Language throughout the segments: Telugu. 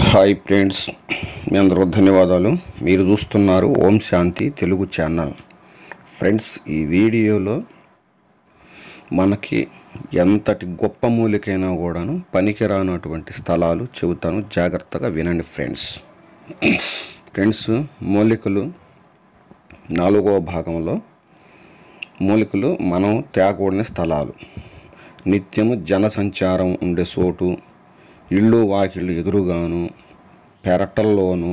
హాయ్ ఫ్రెండ్స్ మీ అందరూ ధన్యవాదాలు. మీరు చూస్తున్నారు ఓం శాంతి తెలుగు ఛానల్. ఫ్రెండ్స్ ఈ వీడియోలో మనకి ఎంతటి గొప్ప మూలికైనా కూడాను పనికిరానటువంటి స్థలాలు చెబుతాను. జాగ్రత్తగా వినండి ఫ్రెండ్స్. ఫ్రెండ్స్ మూలికలు నాలుగవ భాగంలో మూలికలు మనం తేకూడని స్థలాలు. నిత్యము జనసంచారం ఉండే చోటు ఇళ్ళు వాకిళ్ళు ఎదురుగాను పెరటల్లోనూ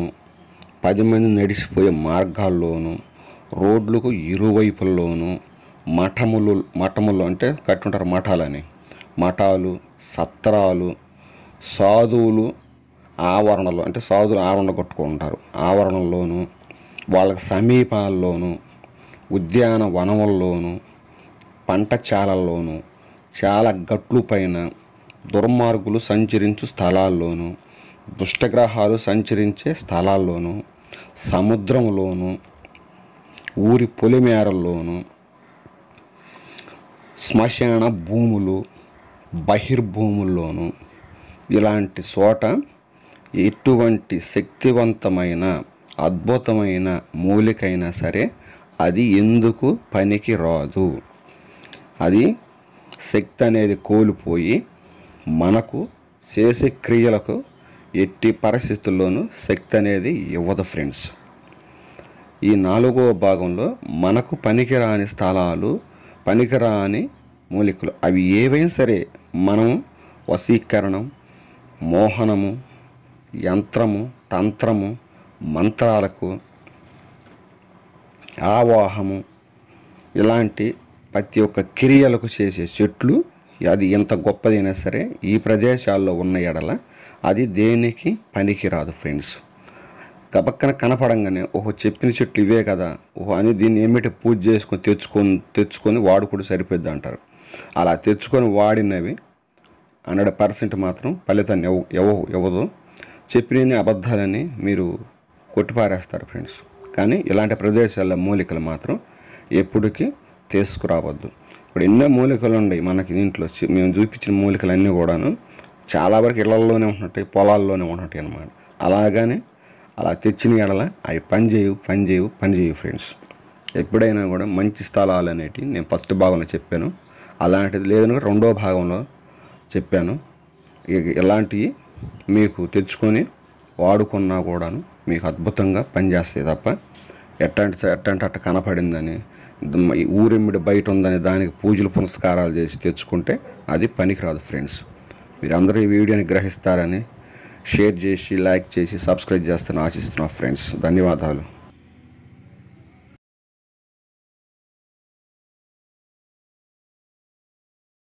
పది మంది నడిచిపోయే మార్గాల్లోనూ రోడ్లకు ఇరువైపుల్లోనూ మఠములు మఠములు అంటే కట్టుంటారు మఠాలని. మఠాలు సత్రాలు సాధువులు ఆవరణలు అంటే సాధువులు ఆవరణ కట్టుకుంటారు. ఆవరణల్లోనూ వాళ్ళకి సమీపాల్లోనూ ఉద్యానవనముల్లోనూ పంట చాలల్లోనూ చాలా గట్లు పైన దుర్మార్గులు సంచరించు స్థలాల్లోనూ దుష్టగ్రహాలు సంచరించే స్థలాల్లోనూ సముద్రంలోనూ ఊరి పొలిమేరల్లోనూ శ్మశాన భూములు బహిర్భూముల్లోనూ ఇలాంటి చోట ఎటువంటి శక్తివంతమైన అద్భుతమైన మూలికైనా సరే అది ఎందుకు పనికి రాదు అది శక్తి అనేది కోల్పోయి మనకు చేసే క్రియలకు ఎట్టి పరిస్థితుల్లోనూ శక్తి అనేది ఇవ్వదు ఫ్రెండ్స్. ఈ నాలుగవ భాగంలో మనకు పనికిరాని స్థలాలు పనికిరాని మూలికలు అవి ఏవైనా సరే మనం వశీకరణం మోహనము యంత్రము తంత్రము మంత్రాలకు ఆవాహము ఇలాంటి ప్రతి ఒక్క క్రియలకు చేసే చెట్లు అది ఎంత గొప్పదైనా సరే ఈ ప్రదేశాల్లో ఉన్న ఎడల అది దేనికి పనికిరాదు ఫ్రెండ్స్. గబక్కన కనపడంగానే ఓహో చెప్పిన చెట్లు ఇవే కదా. ఓహో అని దీన్ని ఏమిటి పూజ చేసుకొని తెచ్చుకొని తెచ్చుకొని వాడుకుంటూ సరిపోద్ది అంటారు. అలా తెచ్చుకొని వాడినవి హండ్రెడ్ పర్సెంట్ మాత్రం ఫలితాన్ని ఎవ ఎవ ఇవ్వదు. చెప్పిన అబద్ధాలని మీరు కొట్టిపారేస్తారు ఫ్రెండ్స్. కానీ ఇలాంటి ప్రదేశాల్లో మూలికలు మాత్రం ఎప్పటికీ తీసుకురావద్దు. ఇప్పుడు ఎన్నో మూలికలు ఉన్నాయి మనకి దీంట్లో. మేము చూపించిన మూలికలు అన్నీ కూడాను చాలా వరకు ఇళ్ళలోనే ఉంటుంటాయి పొలాల్లోనే ఉంటుంటాయి అనమాట అలాగానే అలా తెచ్చిన ఎడల అవి పని చేయవు పని చేయవు పని చేయవు ఫ్రెండ్స్. ఎప్పుడైనా కూడా మంచి స్థలాలు అనేటివి నేను ఫస్ట్ భాగంలో చెప్పాను. అలాంటిది లేదని రెండో భాగంలో చెప్పాను. ఇక ఇలాంటివి మీకు తెచ్చుకొని వాడుకున్నా కూడాను మీకు అద్భుతంగా పనిచేస్తాయి తప్ప ఎట్టంటి ఎట్టంటే అట్ట కనపడిందని ఊరెమ్మిడి బయట ఉందని దానికి పూజలు పునస్కారాలు చేసి తెచ్చుకుంటే అది పనికిరాదు ఫ్రెండ్స్. మీరు అందరూ ఈ వీడియోని గ్రహిస్తారని షేర్ చేసి లైక్ చేసి సబ్స్క్రైబ్ చేస్తాను ఆశిస్తున్నా ఫ్రెండ్స్. ధన్యవాదాలు.